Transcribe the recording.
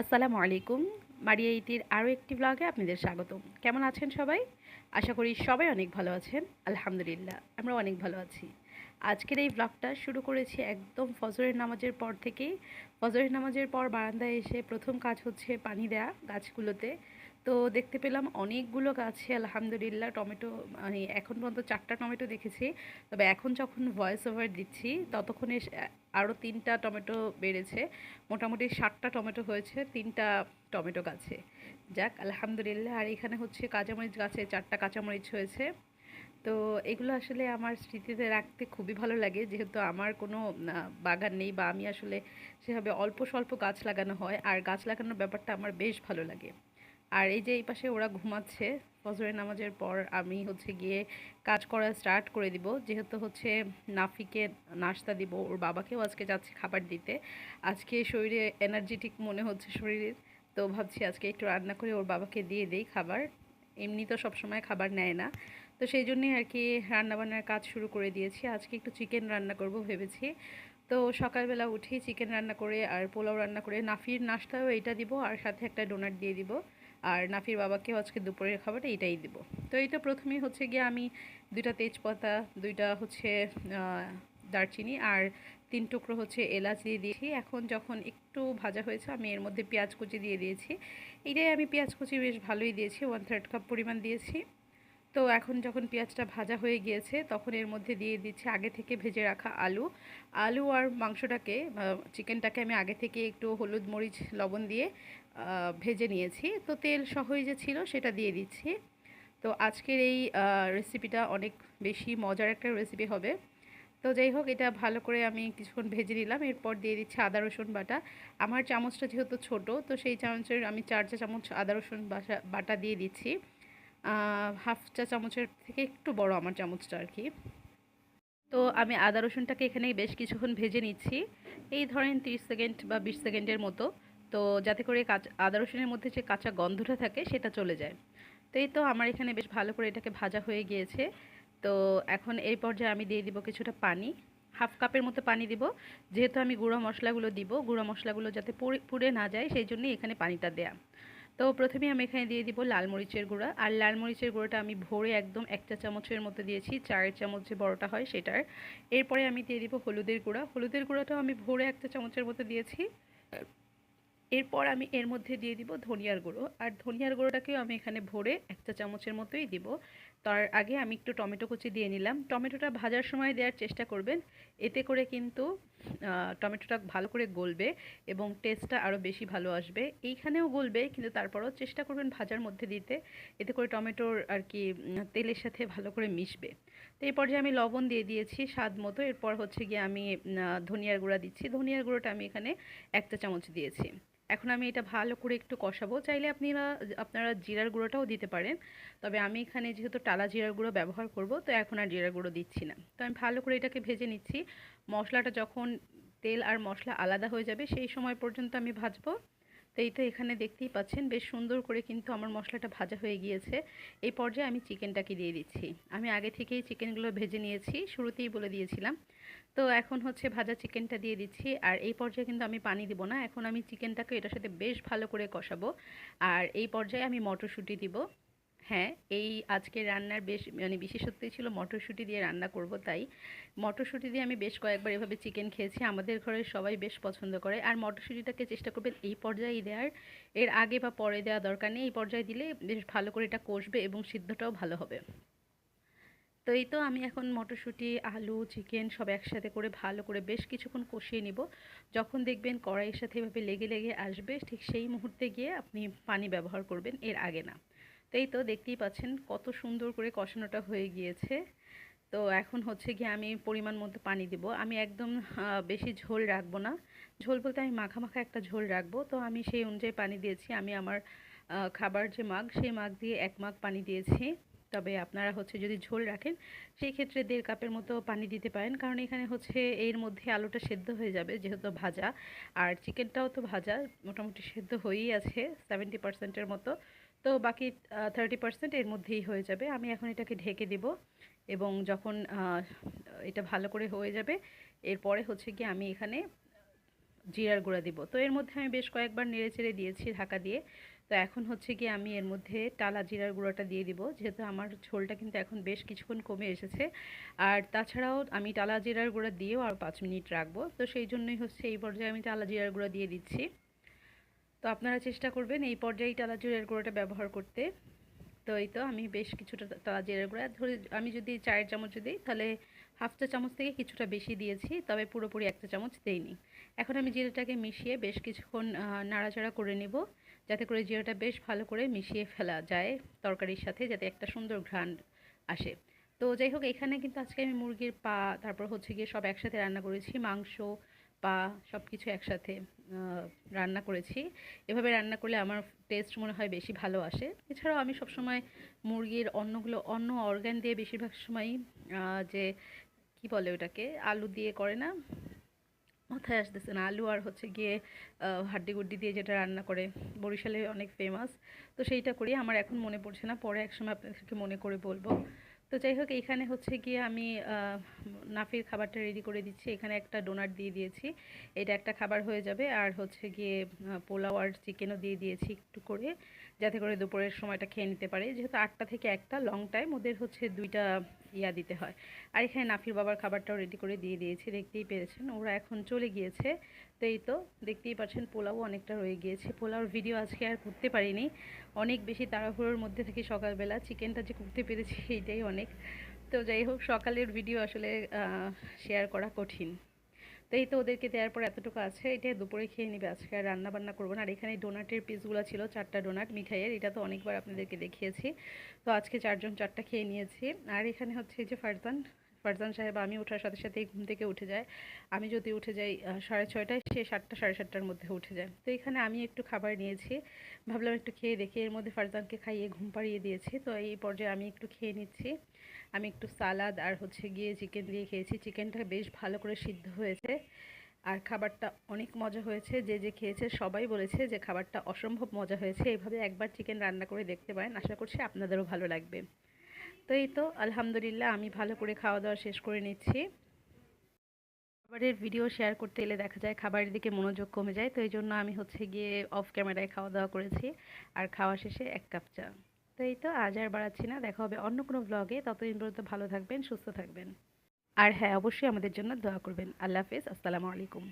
আসসালামু আলাইকুম। মারিয়া ইতির আরও একটি ব্লগে আপনাদের স্বাগতম। কেমন আছেন সবাই? আশা করি সবাই অনেক ভালো আছেন। আলহামদুলিল্লাহ আমরা অনেক ভালো আছি। আজকের এই ব্লগটা শুরু করেছি একদম ফজরের নামাজের পর থেকেই। ফজরের নামাজের পর বারান্দায় এসে প্রথম কাজ হচ্ছে পানি দেয়া গাছগুলোতে। তো দেখতে পেলাম অনেকগুলো গাছে, আলহামদুলিল্লাহ, টমেটো মানে এখন পর্যন্ত চারটা টমেটো দেখেছি। তবে এখন যখন ভয়েস ওভার দিচ্ছি, ততক্ষণে আরও তিনটা টমেটো বেড়েছে। মোটামুটি ষাটটা টমেটো হয়েছে, তিনটা টমেটো গাছে। যাক, আলহামদুলিল্লাহ। আর এখানে হচ্ছে কাঁচামরিচ গাছে, চারটা কাঁচামরিচ হয়েছে। তো এগুলো আসলে আমার স্মৃতিতে রাখতে খুবই ভালো লাগে। যেহেতু আমার কোনো বাগান নেই বা আমি আসলে সেভাবে অল্প স্বল্প গাছ লাগানো হয়। আর গাছ লাগানোর ব্যাপারটা আমার বেশ ভালো লাগে। আর এই যে এই পাশে ওরা ঘুমাচ্ছে, ফজরের নামাজের পর আমি হচ্ছে গিয়ে কাজ করা স্টার্ট করে দিব। যেহেতু হচ্ছে নাফিকে নাস্তা দিব, ওর বাবাকেও আজকে যাচ্ছে খাবার দিতে। আজকে শরীরে এনার্জেটিক মনে হচ্ছে শরীরের, তো ভাবছি আজকে একটু রান্না করে ওর বাবাকে দিয়ে দেই খাবার। এমনি তো সবসময় খাবার নেয় না। তো সেই জন্যই আর কি রান্নাবান্নার কাজ শুরু করে দিয়েছি। আজকে একটু চিকেন রান্না করব ভেবেছি। তো সকালবেলা উঠেই চিকেন রান্না করে আর পোলাও রান্না করে নাফির নাস্তাও এইটা দিব, আর সাথে একটা ডোনাট দিয়ে দিব। আর নাফির বাবাকেও আজকে দুপুরের খাবারটা এটাই দিব। তো এই প্রথমে হচ্ছে গিয়ে আমি দুইটা তেজপাতা, দুইটা হচ্ছে দারচিনি আর তিন টুকরো হচ্ছে এলাচ দিয়ে দিয়েছি। এখন যখন একটু ভাজা হয়েছে আমি এর মধ্যে পেঁয়াজ কুচি দিয়ে দিয়েছি। এটাই আমি পেঁয়াজ কুচি বেশ ভালোই দিয়েছি ওয়ান থার্ড কাপ পরিমাণ দিয়েছি। তো এখন যখন পেঁয়াজটা ভাজা হয়ে গিয়েছে, তখন এর মধ্যে দিয়ে দিচ্ছি আগে থেকে ভেজে রাখা আলু। আলু আর মাংসটাকে চিকেনটাকে আমি আগে থেকে একটু হলুদ মরিচ, লবণ দিয়ে ভেজে নিয়েছি। তো তেল সহই যে ছিল সেটা দিয়ে দিচ্ছি। তো আজকের এই রেসিপিটা অনেক বেশি মজার একটা রেসিপি হবে। তো যাই হোক, এটা ভালো করে আমি কিছুক্ষণ ভেজে নিলাম। এরপর দিয়ে দিচ্ছি আদা, রসুন বাটা। আমার চামচটা যেহেতু ছোট, তো সেই চামচের আমি চার চা চামচ আদা, রসুন বাটা দিয়ে দিচ্ছি। হাফ চা চামচের থেকে একটু বড় আমার চামচটা আর কি। তো আমি আদা রসুনটাকে এখানে বেশ কিছুক্ষণ ভেজে নিচ্ছি। এই ধরেন তিরিশ সেকেন্ড বা বিশ সেকেন্ডের মতো। তো যাতে করে কাঁচা, আদা রসুনের মধ্যে যে কাঁচা গন্ধটা থাকে সেটা চলে যায়। তো এই তো আমার এখানে বেশ ভালো করে এটাকে ভাজা হয়ে গিয়েছে। তো এখন এই পর্যায়ে আমি দিয়ে দিব কিছুটা পানি। হাফ কাপের মতো পানি দিব। যেহেতু আমি গুঁড়ো মশলাগুলো দিব, গুঁড়ো মশলাগুলো যাতে পুড়ে না যায়, সেই জন্যই এখানে পানিটা দেয়া। তো প্রথমে আমি এখানে দিয়ে দিব লাল মরিচের গুঁড়া। আর লাল মরিচের গুঁড়োটা আমি ভোরে একদম একটা চামচের মতো দিয়েছি চার চামচ যে বড়টা হয় সেটার। এরপরে আমি দিয়ে দিব হলুদের গুঁড়া। হলুদের গুঁড়াটাও আমি ভোরে একটা চামচের মতো দিয়েছি। এরপর আমি এর মধ্যে দিয়ে দিব ধনিয়ার গুঁড়ো। আর ধনিয়ার গুঁড়োটাকেও আমি এখানে ভরে একটা চামচের মতোই দিব। তার আগে আমি একটু টমেটো কুচি দিয়ে নিলাম। টমেটোটা ভাজার সময় দেওয়ার চেষ্টা করবেন। এতে করে কিন্তু টমেটোটা ভালো করে গলবে এবং টেস্টটা আরও বেশি ভালো আসবে। এইখানেও গলবে, কিন্তু তারপরও চেষ্টা করবেন ভাজার মধ্যে দিতে। এতে করে টমেটোর আর কি তেলের সাথে ভালো করে মিশবে। তো এই পর্যায়ে আমি লবণ দিয়ে দিয়েছি স্বাদ মতো। এরপর হচ্ছে গিয়ে আমি ধনিয়ার গুঁড়া দিচ্ছি। ধনিয়ার গুঁড়োটা আমি এখানে একটা চামচ দিয়েছি। এখন আমি এটা ভালো করে একটু কষাবো। চাইলে আপনারা আপনারা জিরার গুঁড়োটাও দিতে পারেন। তবে আমি এখানে যেহেতু টালা জিরার গুঁড়ো ব্যবহার করব, তো এখন আর জিরার গুঁড়ো দিচ্ছি না। তো আমি ভালো করে এটাকে ভেজে নিচ্ছি। মশলাটা যখন তেল আর মশলা আলাদা হয়ে যাবে, সেই সময় পর্যন্ত আমি ভাজবো। তো এই তো এখানে দেখতেই পাচ্ছেন, বেশ সুন্দর করে কিন্তু আমার মশলাটা ভাজা হয়ে গিয়েছে। এই পর্যায়ে আমি চিকেনটাকে দিয়ে দিচ্ছি। আমি আগে থেকেই চিকেনগুলো ভেজে নিয়েছি, শুরুতেই বলে দিয়েছিলাম। তো এখন হচ্ছে ভাজা চিকেনটা দিয়ে দিচ্ছি, আর এই পর্যায়ে কিন্তু আমি পানি দিব না। এখন আমি চিকেনটাকে এটার সাথে বেশ ভালো করে কষাবো, আর এই পর্যায়ে আমি মটরশুঁটি দিব। হ্যাঁ এই আজকে রান্নার বেশ মানে বিশেষত্বই ছিল মটরশুঁটি দিয়ে রান্না করব তাই। মটরশুঁটি দিয়ে আমি বেশ কয়েকবার এভাবে চিকেন খেয়েছি, আমাদের ঘরের সবাই বেশ পছন্দ করে। আর মটরশুঁটিটাকে চেষ্টা করবেন এই পর্যায়ে দেওয়ার। এর আগে বা পরে দেওয়া দরকার নেই, এই পর্যায়ে দিলে বেশ ভালো করে এটা কষবে এবং সিদ্ধটাও ভালো হবে। তো এই তো আমি এখন মটরশুঁটি, আলু চিকেন সব একসাথে করে ভালো করে বেশ কিছুক্ষণ কষিয়ে নিব। যখন দেখবেন কড়াইয়ের সাথে এভাবে লেগে লেগে আসবে, ঠিক সেই মুহূর্তে গিয়ে আপনি পানি ব্যবহার করবেন, এর আগে না। তো এই তো দেখতেই পাচ্ছেন কত সুন্দর করে কষানোটা হয়ে গিয়েছে। তো এখন হচ্ছে গিয়ে আমি পরিমাণ মতো পানি দিব। আমি একদম বেশি ঝোল রাখব না। ঝোল বলতে আমি মাখা মাখা একটা ঝোল রাখব। তো আমি সেই অনুযায়ী পানি দিয়েছি। আমি আমার খাবার যে মাগ, সেই মাগ দিয়ে এক মাগ পানি দিয়েছি। তবে আপনারা হচ্ছে যদি ঝোল রাখেন, সেই ক্ষেত্রে দেড় কাপের মতো পানি দিতে পারেন। কারণ এখানে হচ্ছে এর মধ্যে আলুটা সেদ্ধ হয়ে যাবে, যেহেতু ভাজা। আর চিকেনটাও তো ভাজা, মোটামুটি সেদ্ধ হয়েই আছে সেভেন্টি পার্সেন্টের মতো। তো বাকি থার্টি পার্সেন্ট এর মধ্যেই হয়ে যাবে। আমি এখন এটাকে ঢেকে দেব এবং যখন এটা ভালো করে হয়ে যাবে, এরপরে হচ্ছে কি আমি এখানে জিরার গুঁড়া দিব। তো এর মধ্যে আমি বেশ কয়েকবার নেড়ে চেড়ে দিয়েছি ঢাকা দিয়ে। তো এখন হচ্ছে কি আমি এর মধ্যে টালা জিরার গুঁড়োটা দিয়ে দিব, যেহেতু আমার ঝোলটা কিন্তু এখন বেশ কিছুক্ষণ কমে এসেছে। আর তাছাড়াও আমি টালা জিরার গুঁড়া দিয়েও আর পাঁচ মিনিট রাখব। তো সেই জন্যই হচ্ছে এই পর্যায়ে আমি টালা জিরার গুঁড়া দিয়ে দিচ্ছি। তো আপনারা চেষ্টা করবেন এই পর্যায়ে টালা জিরার গুঁড়োটা ব্যবহার করতে। তো এই তো আমি বেশ কিছুটা টালা জিরার গুঁড়া ধরে আমি যদি চায়ের চামচ দিই, তাহলে হাফ চা চামচ থেকে কিছুটা বেশি দিয়েছি, তবে পুরোপুরি এক চা চামচ দেইনি। এখন আমি জিরাটাকে মিশিয়ে বেশ কিছুক্ষণ নাড়াচাড়া করে নেব, যাতে করে জিরাটা বেশ ভালো করে মিশিয়ে ফেলা যায় তরকারির সাথে, যাতে একটা সুন্দর ঘ্রাণ আসে। তো যাই হোক, এখানে কিন্তু আজকে আমি মুরগির পা, তারপর হচ্ছে গিয়ে সব একসাথে রান্না করেছি, মাংস, পা সব কিছু একসাথে। রান্না করেছি। এভাবে রান্না করলে আমার টেস্ট মনে হয় বেশি ভালো আসে। এছাড়াও আমি সবসময় মুরগির অন্নগুলো, অন্য অর্গ্যান দিয়ে বেশিরভাগ সময়ই যে কি বলে ওটাকে, আলু দিয়ে করে না, মাথায় আসতেছে না। আলু আর হচ্ছে গিয়ে হাড্ডি গুড্ডি দিয়ে যেটা রান্না করে, বরিশালে অনেক ফেমাস তো সেইটা করি। আমার এখন মনে পড়ছে না, পরে একসময় আপনাদেরকে মনে করে বলব। তো যাই হোক এইখানে হচ্ছে গিয়ে আমি নাফির খাবারটা রেডি করে দিচ্ছি। এখানে একটা ডোনাট দিয়ে দিয়েছি। এটা একটা খাবার হয়ে যাবে। আর হচ্ছে গিয়ে পোলাও আর চিকেনও দিয়ে দিয়েছি একটু করে, যাতে করে দুপুরের সময়টা খেয়ে নিতে পারে। যেহেতু আটটা থেকে একটা লং টাইম ওদের হচ্ছে দুইটা ইয়া দিতে হয়। আর এখানে নাফির বাবার খাবারটাও রেডি করে দিয়ে দিয়েছি, দেখতেই পেরেছেন। ওরা এখন চলে গিয়েছে। তো এই তো, দেখতেই পাচ্ছেন পোলাও অনেকটা রয়ে গিয়েছে। পোলাওর ভিডিও আজকে আর করতে পারিনি। অনেক বেশি তাড়াহুড়োর মধ্যে থেকে সকালবেলা চিকেনটা যে করতে পেরেছি, এইটাই অনেক। তো যাই হোক, সকালের ভিডিও আসলে শেয়ার করা কঠিন। তো এই তো ওদেরকে দেওয়ার পর এতটুকু আছে, এটা দুপুরে খেয়ে নেবে, আজকে আর রান্না বান্না করব না। আর এখানে ডোনাটের পিসগুলো ছিল, চারটা ডোনাট মিঠাইয়ের, এটা তো অনেকবার আপনাদেরকে দেখিয়েছি। তো আজকে চারজন চারটা খেয়ে নিয়েছি। আর এখানে হচ্ছে এই যে ফারজান ফারজান সাহেব, আমি ওঠার সাথে সাথেই ঘুম থেকে উঠে যায় আমি যদি উঠে যাই সাড়ে ছয়টায়, সে সাতটা, সাড়ে সাতটার মধ্যে উঠে যায়। তো এখানে আমি একটু খাবার নিয়েছি। ভাবলাম একটু খেয়ে দেখি। এর মধ্যে ফারজানকে খাইয়ে ঘুম পাড়িয়ে দিয়েছি। তো এই পর্যায়ে আমি একটু খেয়ে নিচ্ছি। আমি একটু সালাদ আর হচ্ছে গিয়ে চিকেন দিয়ে খেয়েছি। চিকেনটা বেশ ভালো করে সিদ্ধ হয়েছে। আর খাবারটা অনেক মজা হয়েছে। যে যে খেয়েছে সবাই বলেছে যে, খাবারটা অসম্ভব মজা হয়েছে। এইভাবে একবার চিকেন রান্না করে দেখতে পারেন। আশা করছি আপনাদেরও ভালো লাগবে। তো এই তো, আলহামদুলিল্লাহ, আমি ভালো করে খাওয়া দাওয়া শেষ করে নিচ্ছি। খাবারের ভিডিও শেয়ার করতে এলে দেখা যায় খাবারের দিকে মনোযোগ কমে যায়, তো এই জন্য আমি হচ্ছে গিয়ে অফ ক্যামেরায় খাওয়া দাওয়া করেছি। আর খাওয়া শেষে এক কাপ চা। তো এই তো, আজ আর বাড়াচ্ছি না, দেখা হবে অন্য কোনো ব্লগে ততদিন পর্যন্ত ভালো থাকবেন, সুস্থ থাকবেন। আর হ্যাঁ অবশ্যই আমাদের জন্য দোয়া করবেন। আল্লাহ হাফেজ, আসসালামু আলাইকুম।